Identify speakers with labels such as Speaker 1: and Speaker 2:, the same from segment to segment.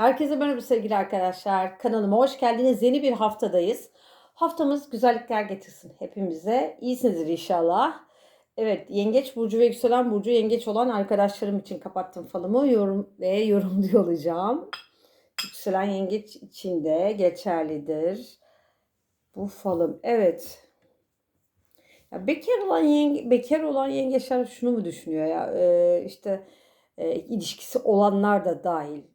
Speaker 1: Herkese merhaba sevgili arkadaşlar. Kanalıma hoş geldiniz. Yeni bir haftadayız. Haftamız güzellikler getirsin hepimize. İyisinizdir inşallah. Evet, Yengeç Burcu ve Yükselen Burcu Yengeç olan arkadaşlarım için kapattım falımı yorum ve yorumluyor olacağım. Yükselen Yengeç için de geçerlidir. Bu falım. Evet. Ya bekar olan yenge, bekar olan yengeçler şunu mu düşünüyor ya? Ee, işte e, ilişkisi olanlar da dahil.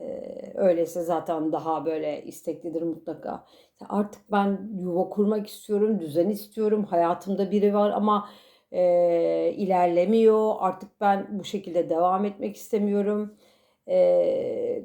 Speaker 1: Ee, öyleyse zaten daha böyle isteklidir mutlaka. Artık ben yuva kurmak istiyorum, düzen istiyorum. Hayatımda biri var ama e, ilerlemiyor. Artık ben bu şekilde devam etmek istemiyorum. Ee,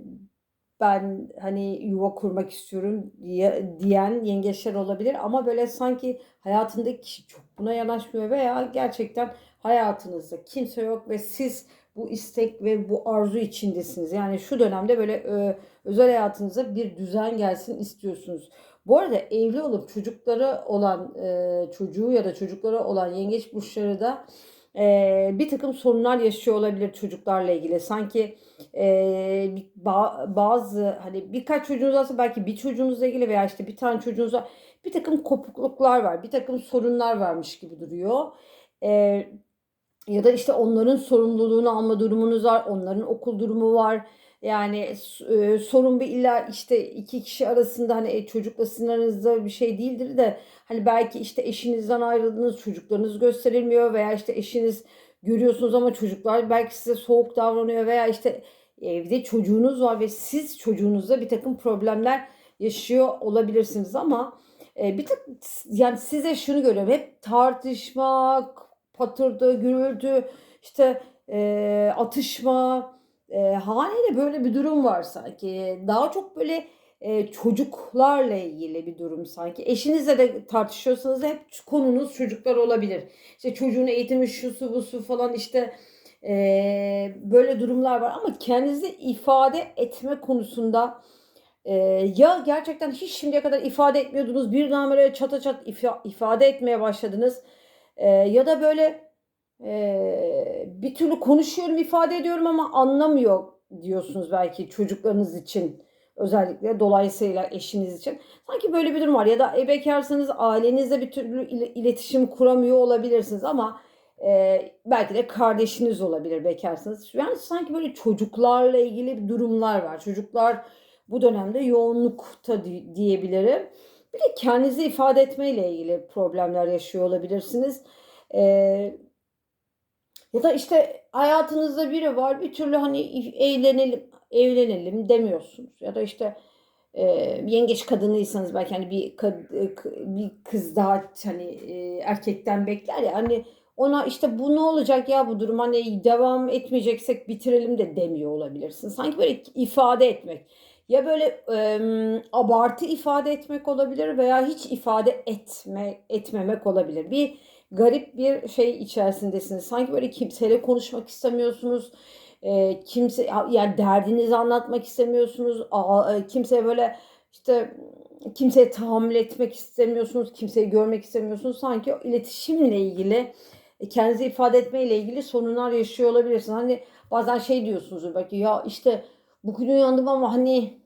Speaker 1: ben hani yuva kurmak istiyorum diye, diyen yengeçler olabilir ama böyle sanki hayatındaki kişi çok buna yanaşmıyor veya gerçekten hayatınızda kimse yok ve siz bu istek ve bu arzu içindesiniz. Yani şu dönemde böyle e, özel hayatınıza bir düzen gelsin istiyorsunuz. Bu arada evli olup çocukları olan e, çocuğu ya da çocukları olan yengeç burçları da e, bir takım sorunlar yaşıyor olabilir çocuklarla ilgili. Sanki e, bazı hani birkaç çocuğunuz varsa belki bir çocuğunuzla ilgili veya işte bir tane çocuğunuzla bir takım kopukluklar var, bir takım sorunlar varmış gibi duruyor. E, ya da işte onların sorumluluğunu alma durumunuz var, onların okul durumu var. Yani e, sorun bir illa işte iki kişi arasında hani e, çocukla sizin aranızda bir şey değildir de hani belki işte eşinizden ayrıldınız, çocuklarınız gösterilmiyor veya işte eşiniz görüyorsunuz ama çocuklar belki size soğuk davranıyor veya işte evde çocuğunuz var ve siz çocuğunuzla bir takım problemler yaşıyor olabilirsiniz ama e, bir tık yani size şunu görüyorum hep tartışma, patırdı, gürültü, işte e, atışma, e, haliyle böyle bir durum var sanki. Daha çok böyle e, çocuklarla ilgili bir durum sanki. Eşinizle de tartışıyorsanız hep konunuz çocuklar olabilir. İşte çocuğun eğitimi şusu busu falan işte e, böyle durumlar var. Ama kendinizi ifade etme konusunda e, ya gerçekten hiç şimdiye kadar ifade etmiyordunuz. Birden böyle çata çat ifa- ifade etmeye başladınız. E, ya da böyle ee, bir türlü konuşuyorum, ifade ediyorum ama anlamıyor diyorsunuz belki çocuklarınız için özellikle dolayısıyla eşiniz için. Sanki böyle bir durum var ya da e, bekarsanız ailenizle bir türlü ile- iletişim kuramıyor olabilirsiniz ama e, belki de kardeşiniz olabilir bekarsanız. Yani sanki böyle çocuklarla ilgili durumlar var. Çocuklar bu dönemde yoğunlukta di- diyebilirim. Bir de kendinizi ifade etmeyle ilgili problemler yaşıyor olabilirsiniz. Ee, ya da işte hayatınızda biri var bir türlü hani evlenelim evlenelim demiyorsunuz. Ya da işte e, yengeç kadınıysanız belki hani bir bir kız daha hani e, erkekten bekler ya hani ona işte bu ne olacak ya bu durum hani devam etmeyeceksek bitirelim de demiyor olabilirsin. Sanki böyle ifade etmek ya böyle e, abartı ifade etmek olabilir veya hiç ifade etme etmemek olabilir. Bir garip bir şey içerisindesiniz. Sanki böyle kimseyle konuşmak istemiyorsunuz. E, kimse yani derdinizi anlatmak istemiyorsunuz. A, e, kimseye böyle işte kimseye tahammül etmek istemiyorsunuz. Kimseyi görmek istemiyorsunuz. Sanki iletişimle ilgili e, kendinizi ifade etmeyle ilgili sorunlar yaşıyor olabilirsiniz. Hani bazen şey diyorsunuz belki ya işte bugün uyandım ama hani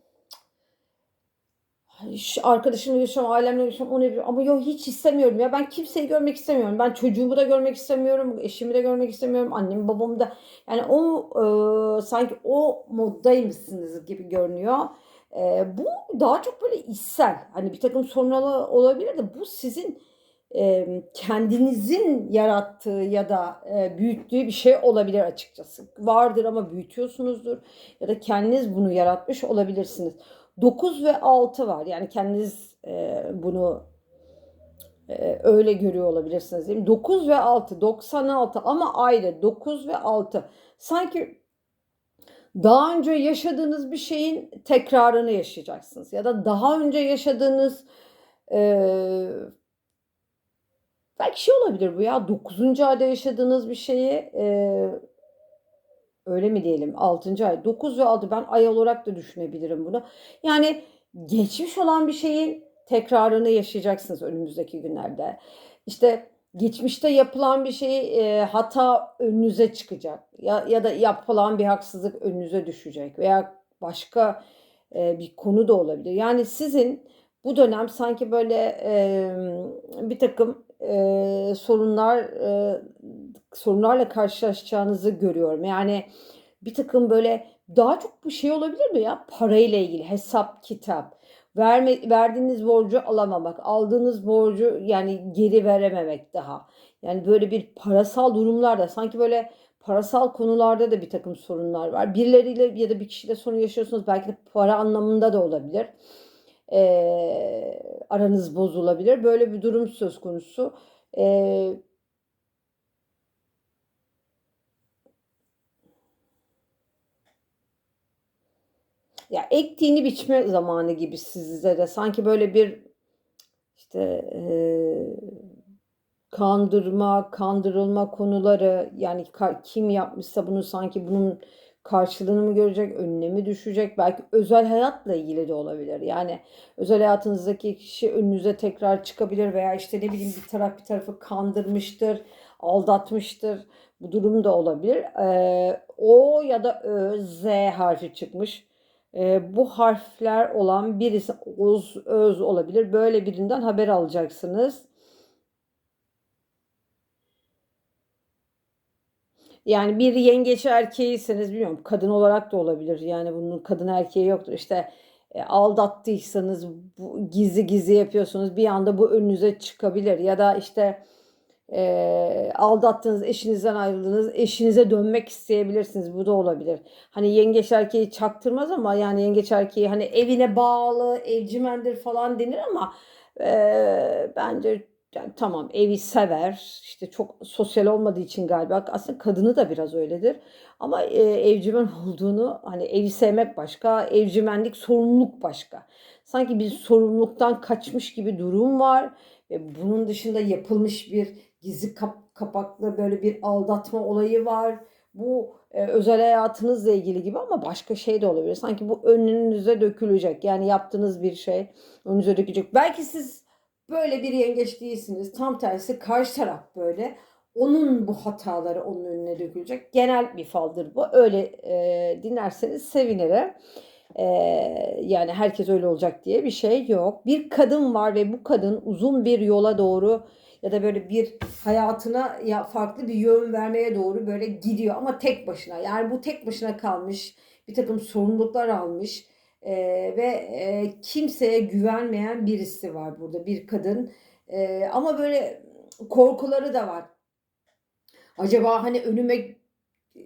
Speaker 1: arkadaşımla yaşıyorum, ailemle yaşıyorum, onu yapıyorum. Ama yok hiç istemiyorum ya. Ben kimseyi görmek istemiyorum. Ben çocuğumu da görmek istemiyorum, eşimi de görmek istemiyorum, annemi babamı da. Yani o e, sanki o moddaymışsınız gibi görünüyor. E, bu daha çok böyle içsel. Hani bir takım sorunlar olabilir de bu sizin e, kendinizin yarattığı ya da e, büyüttüğü bir şey olabilir açıkçası. Vardır ama büyütüyorsunuzdur ya da kendiniz bunu yaratmış olabilirsiniz. 9 ve 6 var. Yani kendiniz e, bunu e, öyle görüyor olabilirsiniz değil mi? 9 ve 6, 96 ama ayrı 9 ve 6. Sanki daha önce yaşadığınız bir şeyin tekrarını yaşayacaksınız. Ya da daha önce yaşadığınız e, belki şey olabilir bu ya 9. ayda yaşadığınız bir şeyi e, öyle mi diyelim 6. ay 9 ve 6 ben ay olarak da düşünebilirim bunu. Yani geçmiş olan bir şeyin tekrarını yaşayacaksınız önümüzdeki günlerde. İşte geçmişte yapılan bir şey e, hata önünüze çıkacak ya, ya da yapılan bir haksızlık önünüze düşecek veya başka e, bir konu da olabilir. Yani sizin bu dönem sanki böyle e, bir takım e, sorunlar e, sorunlarla karşılaşacağınızı görüyorum. Yani bir takım böyle daha çok bu şey olabilir mi ya? Parayla ilgili hesap kitap. Verme, verdiğiniz borcu alamamak, aldığınız borcu yani geri verememek daha. Yani böyle bir parasal durumlarda sanki böyle parasal konularda da bir takım sorunlar var. Birileriyle ya da bir kişiyle sorun yaşıyorsunuz. Belki de para anlamında da olabilir. Ee, aranız bozulabilir. Böyle bir durum söz konusu. Ee, ya ektiğini biçme zamanı gibi sizde de sanki böyle bir işte e, kandırma, kandırılma konuları yani kim yapmışsa bunu sanki bunun karşılığını mı görecek, önüne mi düşecek? Belki özel hayatla ilgili de olabilir. Yani özel hayatınızdaki kişi önünüze tekrar çıkabilir veya işte ne bileyim bir taraf bir tarafı kandırmıştır, aldatmıştır. Bu durum da olabilir. Ee, o ya da Ö, Z harfi çıkmış. Ee, bu harfler olan birisi Oz, Öz olabilir. Böyle birinden haber alacaksınız. Yani bir yengeç erkeğiyseniz bilmiyorum kadın olarak da olabilir. Yani bunun kadın erkeği yoktur. İşte e, aldattıysanız bu, gizli gizli yapıyorsunuz bir anda bu önünüze çıkabilir. Ya da işte e, aldattığınız eşinizden ayrıldınız eşinize dönmek isteyebilirsiniz. Bu da olabilir. Hani yengeç erkeği çaktırmaz ama yani yengeç erkeği hani evine bağlı evcimendir falan denir ama e, bence yani tamam evi sever işte çok sosyal olmadığı için galiba. Aslında kadını da biraz öyledir. Ama e, evcimen olduğunu hani evi sevmek başka evcimenlik sorumluluk başka. Sanki bir sorumluluktan kaçmış gibi durum var ve bunun dışında yapılmış bir gizli kap kapaklı böyle bir aldatma olayı var. Bu e, özel hayatınızla ilgili gibi ama başka şey de olabilir. Sanki bu önünüze dökülecek. Yani yaptığınız bir şey önünüze dökülecek. Belki siz Böyle bir yengeç değilsiniz. Tam tersi karşı taraf böyle. Onun bu hataları onun önüne dökülecek. Genel bir faldır bu. Öyle e, dinlerseniz sevinirim. E, yani herkes öyle olacak diye bir şey yok. Bir kadın var ve bu kadın uzun bir yola doğru ya da böyle bir hayatına ya farklı bir yön vermeye doğru böyle gidiyor ama tek başına. Yani bu tek başına kalmış, bir takım sorumluluklar almış e, ve e, kimseye güvenmeyen birisi var burada bir kadın e, ama böyle korkuları da var. Acaba hani önüme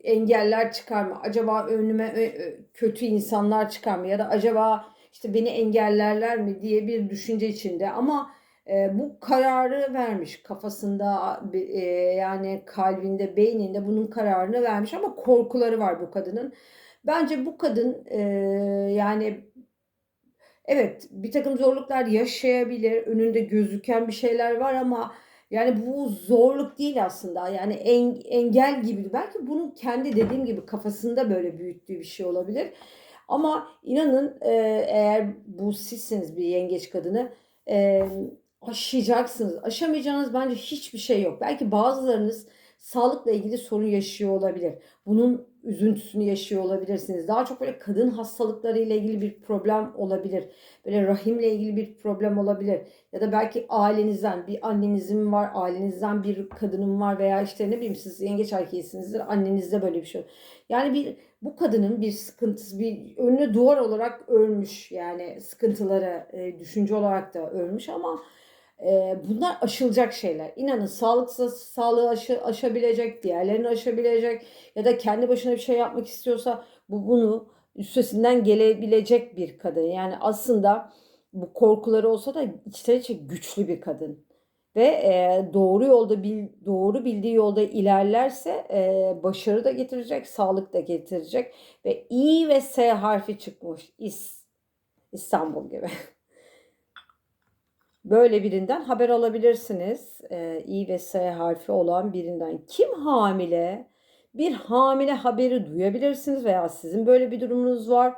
Speaker 1: engeller çıkar mı? Acaba önüme kötü insanlar çıkar mı? Ya da acaba işte beni engellerler mi diye bir düşünce içinde ama e, bu kararı vermiş kafasında e, yani kalbinde beyninde bunun kararını vermiş ama korkuları var bu kadının. Bence bu kadın e, yani evet bir takım zorluklar yaşayabilir. Önünde gözüken bir şeyler var ama yani bu zorluk değil aslında. Yani en, engel gibi. Belki bunun kendi dediğim gibi kafasında böyle büyüttüğü bir şey olabilir. Ama inanın e, eğer bu sizsiniz bir yengeç kadını e, aşacaksınız. Aşamayacağınız bence hiçbir şey yok. Belki bazılarınız sağlıkla ilgili sorun yaşıyor olabilir. Bunun üzüntüsünü yaşıyor olabilirsiniz. Daha çok böyle kadın hastalıkları ile ilgili bir problem olabilir. Böyle rahimle ilgili bir problem olabilir. Ya da belki ailenizden bir annenizin var, ailenizden bir kadının var veya işte ne bileyim siz yengeç erkeğisinizdir. Annenizde böyle bir şey. Yani bir bu kadının bir sıkıntısı, bir önüne duvar olarak ölmüş. Yani sıkıntıları, e, düşünce olarak da ölmüş ama bunlar aşılacak şeyler. İnanın sağlıksız sağlığı aşı, aşabilecek, diğerlerini aşabilecek ya da kendi başına bir şey yapmak istiyorsa bu bunu üstesinden gelebilecek bir kadın. Yani aslında bu korkuları olsa da içten içe güçlü bir kadın. Ve e, doğru yolda bil, doğru bildiği yolda ilerlerse e, başarı da getirecek, sağlık da getirecek ve İ ve S harfi çıkmış. İs, İstanbul gibi. Böyle birinden haber alabilirsiniz. Ee, İ ve S harfi olan birinden. Kim hamile? Bir hamile haberi duyabilirsiniz veya sizin böyle bir durumunuz var.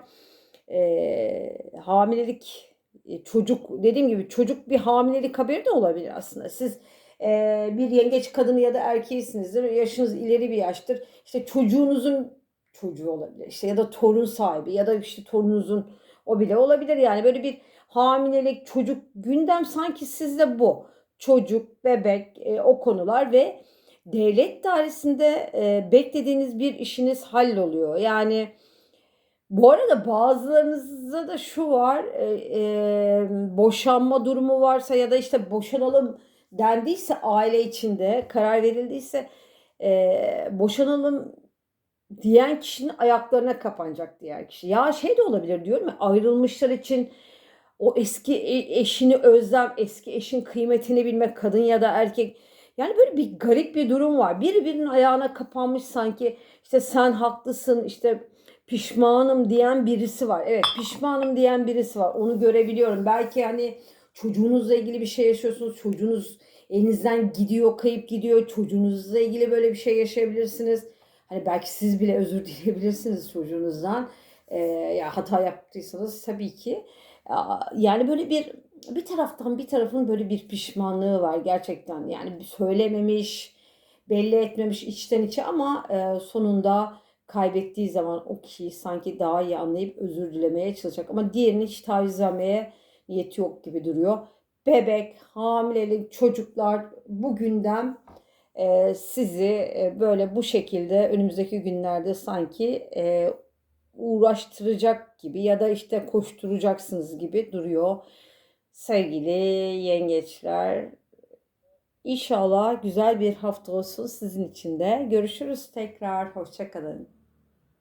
Speaker 1: Ee, hamilelik e, çocuk dediğim gibi çocuk bir hamilelik haberi de olabilir aslında. Siz e, bir yengeç kadını ya da erkeğisinizdir. Yaşınız ileri bir yaştır. İşte çocuğunuzun çocuğu olabilir. İşte ya da torun sahibi ya da işte torununuzun o bile olabilir. Yani böyle bir hamilelik, çocuk gündem sanki sizde bu. Çocuk, bebek, e, o konular ve devlet dairesinde e, beklediğiniz bir işiniz halloluyor. Yani bu arada bazılarınızda da şu var, e, e, boşanma durumu varsa ya da işte boşanalım dendiyse aile içinde karar verildiyse e, boşanalım diyen kişinin ayaklarına kapanacak diğer kişi. Ya şey de olabilir diyorum ya ayrılmışlar için o eski e- eşini özlem, eski eşin kıymetini bilmek kadın ya da erkek. Yani böyle bir garip bir durum var. Biri birinin ayağına kapanmış sanki işte sen haklısın işte pişmanım diyen birisi var. Evet pişmanım diyen birisi var. Onu görebiliyorum. Belki hani çocuğunuzla ilgili bir şey yaşıyorsunuz. Çocuğunuz elinizden gidiyor, kayıp gidiyor. Çocuğunuzla ilgili böyle bir şey yaşayabilirsiniz. Hani belki siz bile özür dileyebilirsiniz çocuğunuzdan. Ee, ya hata yaptıysanız tabii ki. Yani böyle bir bir taraftan bir tarafın böyle bir pişmanlığı var gerçekten. Yani söylememiş, belli etmemiş içten içe ama e, sonunda kaybettiği zaman o kişiyi sanki daha iyi anlayıp özür dilemeye çalışacak. Ama diğerini hiç taviz vermeye niyeti yok gibi duruyor. Bebek, hamilelik, çocuklar bu gündem e, sizi böyle bu şekilde önümüzdeki günlerde sanki uğraştıracak gibi ya da işte koşturacaksınız gibi duruyor. Sevgili yengeçler, İnşallah güzel bir hafta olsun sizin için de. Görüşürüz tekrar. Hoşçakalın.